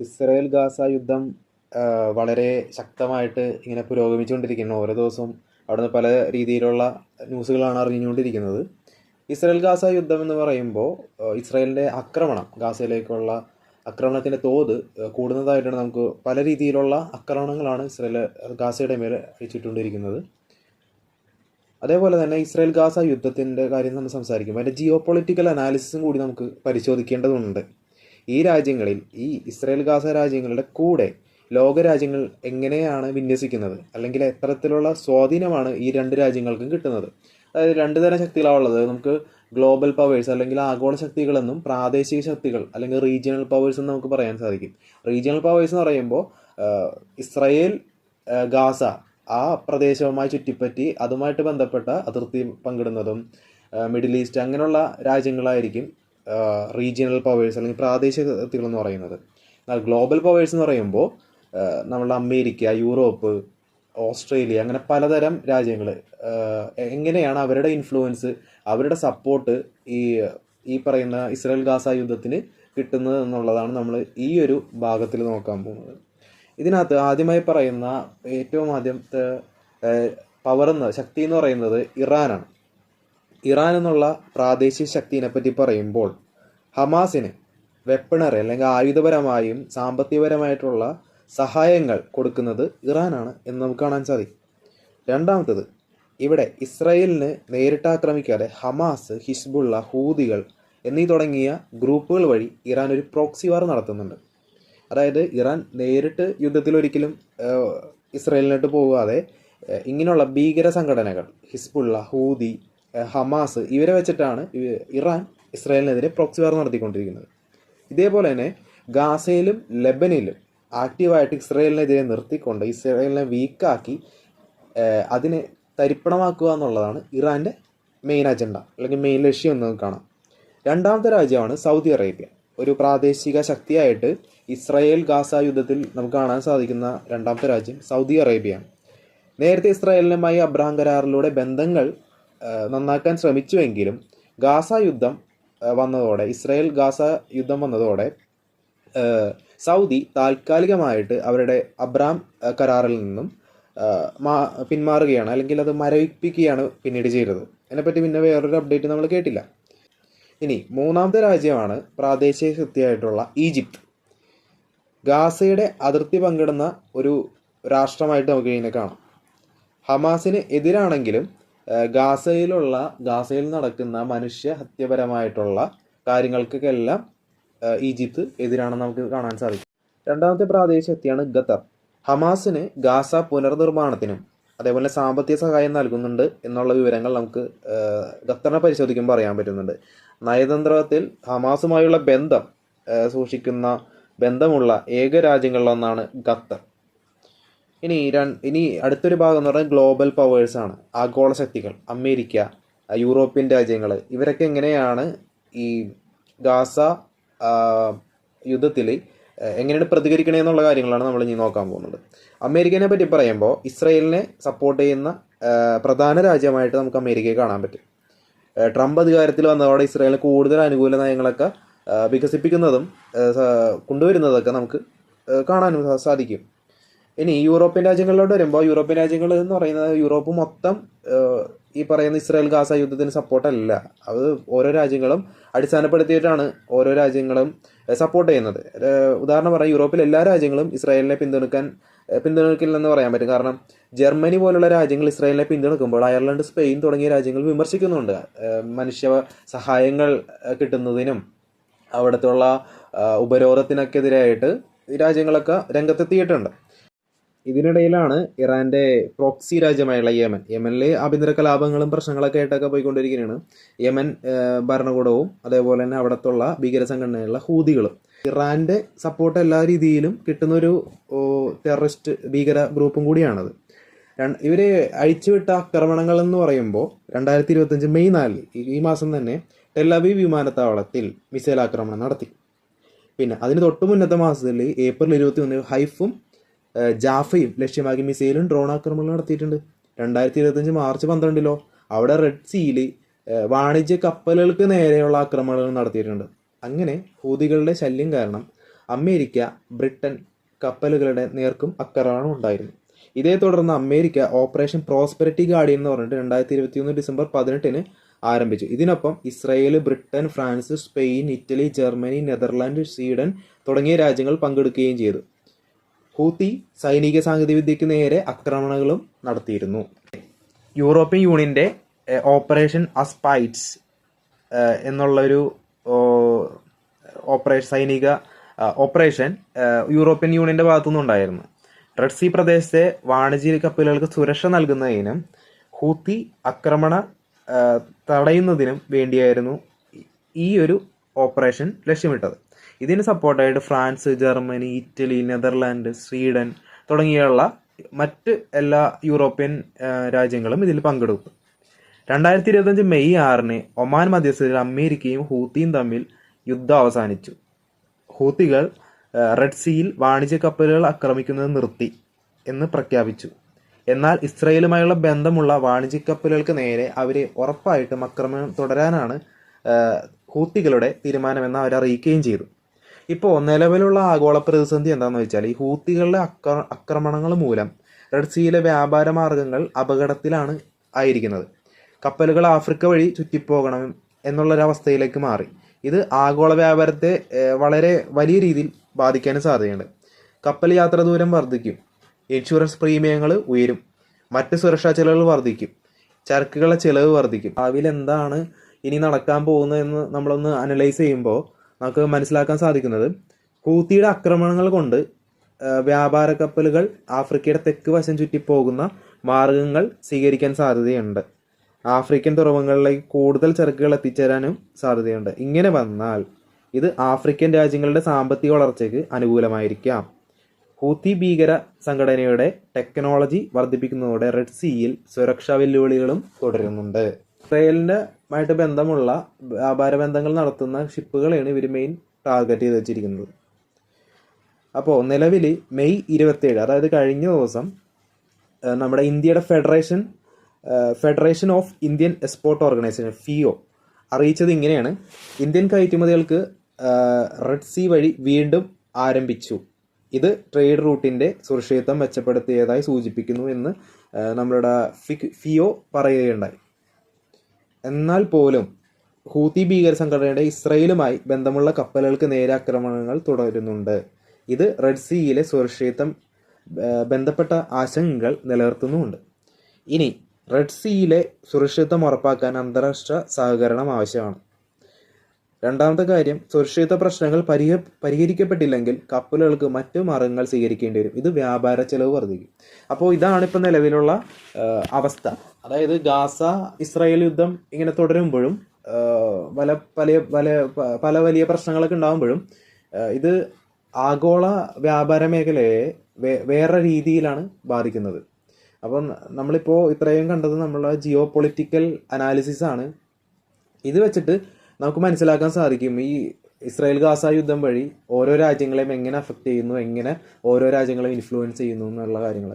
Israel Gaza യുദ്ധം വളരെ ശക്തമായിട്ട് ഇങ്ങനെ പുരോഗമിച്ചുകൊണ്ടിരിക്കുന്നു. ഓരോ ദിവസവും അവിടുന്ന് പല രീതിയിലുള്ള ന്യൂസുകളാണ് അറിഞ്ഞുകൊണ്ടിരിക്കുന്നത്. ഇസ്രയേൽ ഗാസ യുദ്ധം എന്ന് പറയുമ്പോൾ ഇസ്രയേലിന്റെ ആക്രമണം ഗാസയിലേക്കുള്ള ആക്രമണത്തിന്റെ തോത് കൂടുന്നതായിട്ടാണ് നമുക്ക് പല രീതിയിലുള്ള ആക്രമണങ്ങളാണ് ഇസ്രയേൽ ഗാസയുടെ മേൽ അയച്ചിട്ടുകൊണ്ടിരിക്കുന്നത് അതേപോലെ തന്നെ ഇസ്രയേൽ ഗാസ യുദ്ധത്തിന്റെ കാര്യം നമ്മൾ സംസാരിക്കുമ്പോൾ അതിന്റെ ജിയോ പൊളിറ്റിക്കൽ അനാലിസിസും കൂടി നമുക്ക് പരിശോധിക്കേണ്ടതുണ്ട്. ഈ രാജ്യങ്ങളിൽ ഈ ഇസ്രയേൽ ഗാസ രാജ്യങ്ങളുടെ കൂടെ ലോകരാജ്യങ്ങൾ എങ്ങനെയാണ് വിന്യസിക്കുന്നത്? അല്ലെങ്കിൽ എത്തരത്തിലുള്ള സ്വാധീനമാണ് ഈ രണ്ട് രാജ്യങ്ങൾക്കും കിട്ടുന്നത്? അതായത് രണ്ട് തരം ശക്തികളാണുള്ളത് നമുക്ക് ഗ്ലോബൽ പവേഴ്സ് അല്ലെങ്കിൽ ആഗോള ശക്തികളെന്നും പ്രാദേശിക ശക്തികൾ അല്ലെങ്കിൽ റീജിയണൽ പവേഴ്സ് എന്ന് നമുക്ക് പറയാൻ സാധിക്കും. റീജിയണൽ പവേഴ്സ് എന്ന് പറയുമ്പോൾ ഇസ്രയേൽ ഗാസ ആ പ്രദേശവുമായി ചുറ്റിപ്പറ്റി അതുമായിട്ട് ബന്ധപ്പെട്ട അതിർത്തി പങ്കിടുന്നതും മിഡിൽ ഈസ്റ്റ് അങ്ങനെയുള്ള രാജ്യങ്ങളായിരിക്കും റീജിയണൽ പവേഴ്സ് അല്ലെങ്കിൽ പ്രാദേശിക എന്ന് പറയുന്നത്. എന്നാൽ ഗ്ലോബൽ പവേഴ്സ് എന്ന് പറയുമ്പോൾ നമ്മളുടെ അമേരിക്ക യൂറോപ്പ് ഓസ്ട്രേലിയ അങ്ങനെ പലതരം രാജ്യങ്ങൾ എങ്ങനെയാണ് അവരുടെ ഇൻഫ്ലുവൻസ് അവരുടെ സപ്പോർട്ട് ഈ ഈ പറയുന്ന ഇസ്രായേൽ ഗാസ യുദ്ധത്തിന് കിട്ടുന്നത് എന്നുള്ളതാണ് നമ്മൾ ഈ ഒരു ഭാഗത്തിൽ നോക്കാൻ പോകുന്നത്. ഇതിനകത്ത് ആദ്യമായി പറയുന്ന ഏറ്റവും ആദ്യത്തെ പവർ എന്ന് ശക്തി എന്ന് പറയുന്നത് ഇറാനാണ്. ഇറാൻ എന്നുള്ള പ്രാദേശിക ശക്തിനെ പറ്റി പറയുമ്പോൾ ഹമാസിന് വെപ്പണറി അല്ലെങ്കിൽ ആയുധപരമായും സാമ്പത്തികപരമായിട്ടുള്ള സഹായങ്ങൾ കൊടുക്കുന്നത് ഇറാനാണ് എന്ന് നമുക്ക് കാണാൻ സാധിക്കും. രണ്ടാമത്തത് ഇവിടെ ഇസ്രയേലിന് നേരിട്ട് ആക്രമിക്കാതെ ഹമാസ് ഹിസ്ബുള്ള ഹൂതികൾ എന്നീ തുടങ്ങിയ ഗ്രൂപ്പുകൾ വഴി ഇറാൻ ഒരു പ്രോക്സി വാർ നടത്തുന്നുണ്ട്. അതായത് ഇറാൻ നേരിട്ട് യുദ്ധത്തിൽ ഒരിക്കലും ഇസ്രയേലിനോട്ട് പോകാതെ ഇങ്ങനെയുള്ള ഭീകര സംഘടനകൾ ഹിസ്ബുള്ള ഹൂതി ഹമാസ് ഇവരെ വെച്ചിട്ടാണ് ഇറാൻ ഇസ്രായേലിനെതിരെ പ്രോക്സി വാർ നടത്തിക്കൊണ്ടിരിക്കുന്നത്. ഇതേപോലെ തന്നെ ഗാസയിലും ലെബനിലും ആക്റ്റീവായിട്ട് ഇസ്രായേലിനെതിരെ നിർത്തിക്കൊണ്ട് ഇസ്രായേലിനെ വീക്കാക്കി അതിനെ തരിപ്പണമാക്കുക എന്നുള്ളതാണ് ഇറാന്റെ മെയിൻ അജണ്ട അല്ലെങ്കിൽ മെയിൻ ലക്ഷ്യം എന്ന് കാണാം. രണ്ടാമത്തെ രാജ്യമാണ് സൗദി അറേബ്യ. ഒരു പ്രാദേശിക ശക്തിയായിട്ട് ഇസ്രായേൽ ഗാസ യുദ്ധത്തിൽ നമുക്ക് കാണാൻ സാധിക്കുന്ന രണ്ടാമത്തെ രാജ്യം സൗദി അറേബ്യയാണ്. നേരത്തെ ഇസ്രായേലിനുമായി അബ്രഹാം കരാറിലൂടെ ബന്ധങ്ങൾ നന്നാക്കാൻ ശ്രമിച്ചുവെങ്കിലും ഗാസ യുദ്ധം വന്നതോടെ ഇസ്രായേൽ ഗാസ യുദ്ധം വന്നതോടെ സൗദി താൽക്കാലികമായിട്ട് അവരുടെ അബ്രാം കരാറിൽ നിന്നും പിന്മാറുകയാണ് അല്ലെങ്കിൽ അത് മരവിപ്പിക്കുകയാണ് പിന്നീട് ചെയ്തത്. അതിനെപ്പറ്റി പിന്നെ വേറൊരു അപ്ഡേറ്റ് നമ്മൾ കേട്ടില്ല. ഇനി മൂന്നാമത്തെ രാജ്യമാണ് പ്രാദേശിക ശക്തിയായിട്ടുള്ള ഈജിപ്ത്. ഗാസയുടെ അതിർത്തി പങ്കിടുന്ന ഒരു രാഷ്ട്രമായിട്ട് നമുക്ക് ഇതിനെ കാണാം. ഹമാസിന് എതിരാണെങ്കിലും ഗാസയിലുള്ള ഗാസയിൽ നടക്കുന്ന മനുഷ്യ ഹത്യപരമായിട്ടുള്ള കാര്യങ്ങൾക്കൊക്കെല്ലാം ആ, ഈജിപ്ത് എതിരാണെന്ന് നമുക്ക് കാണാൻ സാധിക്കും. രണ്ടാമത്തെ പ്രാദേശിക ശക്തിയാണ് ഖത്തർ. ഹമാസിന് ഗാസ പുനർനിർമ്മാണത്തിനും അതേപോലെ സാമ്പത്തിക സഹായം നൽകുന്നുണ്ട് എന്നുള്ള വിവരങ്ങൾ നമുക്ക് ഖത്തറിനെ പരിശോധിക്കുമ്പോൾ അറിയാൻ പറ്റുന്നുണ്ട്. നയതന്ത്രത്തിൽ ഹമാസുമായുള്ള ബന്ധം സൂക്ഷിക്കുന്ന ബന്ധമുള്ള ഏക രാജ്യങ്ങളിലൊന്നാണ് ഖത്തർ. ഇനി ഇനി അടുത്തൊരു ഭാഗം എന്ന് പറഞ്ഞാൽ ഗ്ലോബൽ പവേഴ്സാണ് ആഗോള ശക്തികൾ അമേരിക്ക യൂറോപ്യൻ രാജ്യങ്ങൾ ഇവരൊക്കെ എങ്ങനെയാണ് ഈ ഗാസ യുദ്ധത്തിൽ എങ്ങനെയാണ് പ്രതികരിക്കണേ എന്നുള്ള കാര്യങ്ങളാണ് നമ്മൾ ഇനി നോക്കാൻ പോകുന്നത്. അമേരിക്കനെ പറ്റി പറയുമ്പോൾ ഇസ്രയേലിനെ സപ്പോർട്ട് ചെയ്യുന്ന പ്രധാന രാജ്യമായിട്ട് നമുക്ക് അമേരിക്കയെ കാണാൻ പറ്റും. ട്രംപ് അധികാരത്തിൽ വന്നതോടെ ഇസ്രായേലിന് കൂടുതൽ അനുകൂല നയങ്ങളൊക്കെ വികസിപ്പിക്കുന്നതും കൊണ്ടുവരുന്നതൊക്കെ നമുക്ക് കാണാനും സാധിക്കും. ഇനി യൂറോപ്യൻ രാജ്യങ്ങളിലോട്ട് വരുമ്പോൾ യൂറോപ്യൻ രാജ്യങ്ങൾ എന്ന് പറയുന്നത് യൂറോപ്പ് മൊത്തം ഈ പറയുന്ന ഇസ്രായേൽ ഗാസ യുദ്ധത്തിന് സപ്പോർട്ടല്ല അത് ഓരോ രാജ്യങ്ങളും അടിസ്ഥാനപ്പെടുത്തിയിട്ടാണ് ഓരോ രാജ്യങ്ങളും സപ്പോർട്ട് ചെയ്യുന്നത്. ഉദാഹരണം പറയാം യൂറോപ്പിലെ എല്ലാ രാജ്യങ്ങളും ഇസ്രായേലിനെ പിന്തുണക്കാൻ പിന്തുണക്കില്ലെന്ന് പറയാൻ പറ്റും. കാരണം ജർമ്മനി പോലുള്ള രാജ്യങ്ങൾ ഇസ്രായേലിനെ പിന്തുണക്കുമ്പോൾ അയർലൻഡ് സ്പെയിൻ തുടങ്ങിയ രാജ്യങ്ങൾ വിമർശിക്കുന്നുണ്ട്. മനുഷ്യ സഹായങ്ങൾ കിട്ടുന്നതിനും അവിടുത്തെ ഉപരോധത്തിനൊക്കെതിരായിട്ട് ഈ രാജ്യങ്ങളൊക്കെ രംഗത്തെത്തിയിട്ടുണ്ട്. ഇതിനിടയിലാണ് ഇറാന്റെ പ്രോക്സി രാജ്യമായുള്ള യമൻ. യമനിലെ ആഭ്യന്തര കലാപങ്ങളും പ്രശ്നങ്ങളൊക്കെ ആയിട്ടൊക്കെ പോയിക്കൊണ്ടിരിക്കുകയാണ് യമൻ ഭരണകൂടവും അതേപോലെ തന്നെ അവിടത്തുള്ള ഭീകര സംഘടനയുള്ള ഹൂതികളും. ഇറാന്റെ സപ്പോർട്ട് എല്ലാ രീതിയിലും കിട്ടുന്നൊരു ടെററിസ്റ്റ് ഭീകര ഗ്രൂപ്പും കൂടിയാണത്. ഇവർ അഴിച്ചുവിട്ട ആക്രമണങ്ങൾ എന്ന് പറയുമ്പോൾ രണ്ടായിരത്തി ഇരുപത്തഞ്ച് മെയ് നാലിൽ ഈ- മാസം തന്നെ ടെലവീവ് വിമാനത്താവളത്തിൽ മിസൈൽ ആക്രമണം നടത്തി. പിന്നെ അതിന് തൊട്ട് മുന്നത്തെ മാസത്തിൽ ഏപ്രിൽ ഇരുപത്തി ഒന്ന് ഹൈഫും ജാഫയും ലക്ഷ്യമാക്കി മിസൈലും ഡ്രോൺ ആക്രമണങ്ങൾ നടത്തിയിട്ടുണ്ട്. രണ്ടായിരത്തി ഇരുപത്തഞ്ച് മാർച്ച് പന്ത്രണ്ടിലോ അവിടെ റെഡ് സീയിൽ വാണിജ്യ കപ്പലുകൾക്ക് നേരെയുള്ള ആക്രമണങ്ങൾ നടത്തിയിട്ടുണ്ട്. അങ്ങനെ ഹൂതികളുടെ ശല്യം കാരണം അമേരിക്ക ബ്രിട്ടൻ കപ്പലുകളുടെ നേർക്കും അക്രമണം ഉണ്ടായിരുന്നു. ഇതേ തുടർന്ന് അമേരിക്ക ഓപ്പറേഷൻ പ്രോസ്പെരിറ്റി ഗാർഡിയൻ എന്ന് പറഞ്ഞിട്ട് രണ്ടായിരത്തി ഇരുപത്തിയൊന്ന് ഡിസംബർ പതിനെട്ടിന് ആരംഭിച്ചു. ഇതിനൊപ്പം Israel Britain France Spain Italy Germany Netherland Sweden തുടങ്ങിയ രാജ്യങ്ങൾ പങ്കെടുക്കുകയും ചെയ്തു. ഹൂത്തി സൈനിക സാങ്കേതികവിദ്യയ്ക്ക് നേരെ ആക്രമണങ്ങളും നടത്തിയിരുന്നു. യൂറോപ്യൻ യൂണിയന്റെ ഓപ്പറേഷൻ അസ്പൈറ്റ്സ് എന്നുള്ളൊരു ഓപ്പറേഷൻ സൈനിക ഓപ്പറേഷൻ യൂറോപ്യൻ യൂണിയന്റെ ഭാഗത്തു നിന്നുണ്ടായിരുന്നു റെഡ് സി പ്രദേശത്തെ വാണിജ്യ കപ്പലുകൾക്ക് സുരക്ഷ നൽകുന്നതിനും ഹൂത്തി ആക്രമണ തടയുന്നതിനും വേണ്ടിയായിരുന്നു ഈ ഒരു ഓപ്പറേഷൻ ലക്ഷ്യമിട്ടത്. ഇതിന് സപ്പോർട്ടായിട്ട് France Germany Italy Netherland Sweden തുടങ്ങിയുള്ള മറ്റ് എല്ലാ യൂറോപ്യൻ രാജ്യങ്ങളും ഇതിൽ പങ്കെടുക്കും. രണ്ടായിരത്തി ഇരുപത്തഞ്ച് മെയ് ആറിന് ഒമാൻ മധ്യസ്ഥതയിൽ അമേരിക്കയും ഹൂത്തിയും തമ്മിൽ യുദ്ധം അവസാനിച്ചു. ഹൂത്തികൾ റെഡ് സീയിൽ വാണിജ്യ കപ്പലുകൾ ആക്രമിക്കുന്നത് നിർത്തി എന്ന് പ്രഖ്യാപിച്ചു. എന്നാൽ ഇസ്രയേലുമായുള്ള ബന്ധമുള്ള വാണിജ്യ കപ്പലുകൾക്ക് നേരെ അവരെ ഉറപ്പായിട്ടും ആക്രമണം തുടരാനാണ് ഹൂത്തികളുടെ തീരുമാനമെന്ന് അവർ അറിയിക്കുകയും ചെയ്തു. ഇപ്പോൾ നിലവിലുള്ള ആഗോള പ്രതിസന്ധി എന്താണെന്ന് വെച്ചാൽ ഈ ഹൂത്തികളുടെ അക്ര ആക്രമണങ്ങൾ മൂലം റെഡ് സീയിലെ വ്യാപാര മാർഗങ്ങൾ അപകടത്തിലാണ് ആയിരിക്കുന്നത്. കപ്പലുകൾ ആഫ്രിക്ക വഴി ചുറ്റിപ്പോകണം എന്നുള്ളൊരവസ്ഥയിലേക്ക് മാറി. ഇത് ആഗോള വ്യാപാരത്തെ വളരെ വലിയ രീതിയിൽ ബാധിക്കാനും സാധ്യതയുണ്ട്. കപ്പൽ യാത്ര ദൂരം വർദ്ധിക്കും. ഇൻഷുറൻസ് പ്രീമിയങ്ങൾ ഉയരും. മറ്റ് സുരക്ഷാ ചെലവുകൾ വർദ്ധിക്കും. ചരക്കുകളുടെ ചിലവ് വർദ്ധിക്കും. അതിലെന്താണ് ഇനി നടക്കാൻ പോകുന്നതെന്ന് നമ്മളൊന്ന് അനലൈസ് ചെയ്യുമ്പോൾ നമുക്ക് മനസ്സിലാക്കാൻ സാധിക്കുന്നത് ഹൂത്തിയുടെ ആക്രമണങ്ങൾ കൊണ്ട് വ്യാപാര കപ്പലുകൾ ആഫ്രിക്കയുടെ തെക്ക് വശം ചുറ്റി പോകുന്ന മാർഗങ്ങൾ സ്വീകരിക്കാൻ സാധ്യതയുണ്ട്. ആഫ്രിക്കൻ തുറമുഖങ്ങളിലേക്ക് കൂടുതൽ ചരക്കുകൾ എത്തിച്ചേരാനും സാധ്യതയുണ്ട്. ഇങ്ങനെ വന്നാൽ ഇത് ആഫ്രിക്കൻ രാജ്യങ്ങളുടെ സാമ്പത്തിക വളർച്ചയ്ക്ക് അനുകൂലമായിരിക്കാം. ഹൂത്തി ഭീകര സംഘടനയുടെ ടെക്നോളജി വർദ്ധിപ്പിക്കുന്നതോടെ റെഡ് സീയിൽ സുരക്ഷാ വെല്ലുവിളികളും തുടരുന്നുണ്ട്. ഇസ്രയേലിന്റെ ആയിട്ട് ബന്ധമുള്ള വ്യാപാര ബന്ധങ്ങൾ നടത്തുന്ന ഷിപ്പുകളെയാണ് ഇവർ മെയിൻ ടാർഗറ്റ് ചെയ്ത് വെച്ചിരിക്കുന്നത്. അപ്പോൾ നിലവിൽ മെയ് ഇരുപത്തേഴ് അതായത് കഴിഞ്ഞ ദിവസം നമ്മുടെ ഇന്ത്യയുടെ federation federation of Indian export organisation FIO അറിയിച്ചത് ഇങ്ങനെയാണ്. ഇന്ത്യൻ കയറ്റുമതികൾക്ക് റെഡ് സി വഴി വീണ്ടും ആരംഭിച്ചു. ഇത് ട്രേഡ് റൂട്ടിന്റെ സുരക്ഷിതത്വം മെച്ചപ്പെടുത്തിയതായി സൂചിപ്പിക്കുന്നു എന്ന് നമ്മുടെ ഫിഒ പറയുകയുണ്ടായി. എന്നാൽ പോലും ഹൂത്തി ഭീകര സംഘടനയുടെ ഇസ്രയേലുമായി ബന്ധമുള്ള കപ്പലുകൾക്ക് നേരെ ആക്രമണങ്ങൾ തുടരുന്നുണ്ട്. ഇത് റെഡ് സീയിലെ സുരക്ഷിതം ബന്ധപ്പെട്ട ആശങ്കകൾ നിലനിർത്തുന്നുമുണ്ട് ഇനി റെഡ് സീയിലെ സുരക്ഷിതത്വം ഉറപ്പാക്കാൻ അന്താരാഷ്ട്ര സഹകരണം ആവശ്യമാണ്. രണ്ടാമത്തെ കാര്യം സുരക്ഷിത പ്രശ്നങ്ങൾ പരിഹ പരിഹരിക്കപ്പെട്ടില്ലെങ്കിൽ കപ്പലുകൾക്ക് മറ്റു മാർഗങ്ങൾ സ്വീകരിക്കേണ്ടി വരും. ഇത് വ്യാപാര ചെലവ് വർദ്ധിക്കും. അപ്പോൾ ഇതാണ് ഇപ്പോൾ നിലവിലുള്ള അവസ്ഥ. അതായത് ഗാസ ഇസ്രായേൽ യുദ്ധം ഇങ്ങനെ തുടരുമ്പോഴും പല പല പല പല വലിയ പ്രശ്നങ്ങളൊക്കെ ഉണ്ടാകുമ്പോഴും ഇത് ആഗോള വ്യാപാര മേഖലയെ വേറെ രീതിയിലാണ് ബാധിക്കുന്നത്. അപ്പം നമ്മളിപ്പോൾ ഇത്രയും കണ്ടത് നമ്മളെ ജിയോ പൊളിറ്റിക്കൽ അനാലിസിസ് ആണ് ഇത് വെച്ചിട്ട് നമുക്ക് മനസ്സിലാക്കാൻ സാധിക്കും ഈ ഇസ്രായേൽ ഗാസ യുദ്ധം വഴി ഓരോ രാജ്യങ്ങളെയും എങ്ങനെ അഫക്റ്റ് ചെയ്യുന്നു എങ്ങനെ ഓരോ രാജ്യങ്ങളെയും ഇൻഫ്ലുവൻസ് ചെയ്യുന്നു എന്നുള്ള കാര്യങ്ങൾ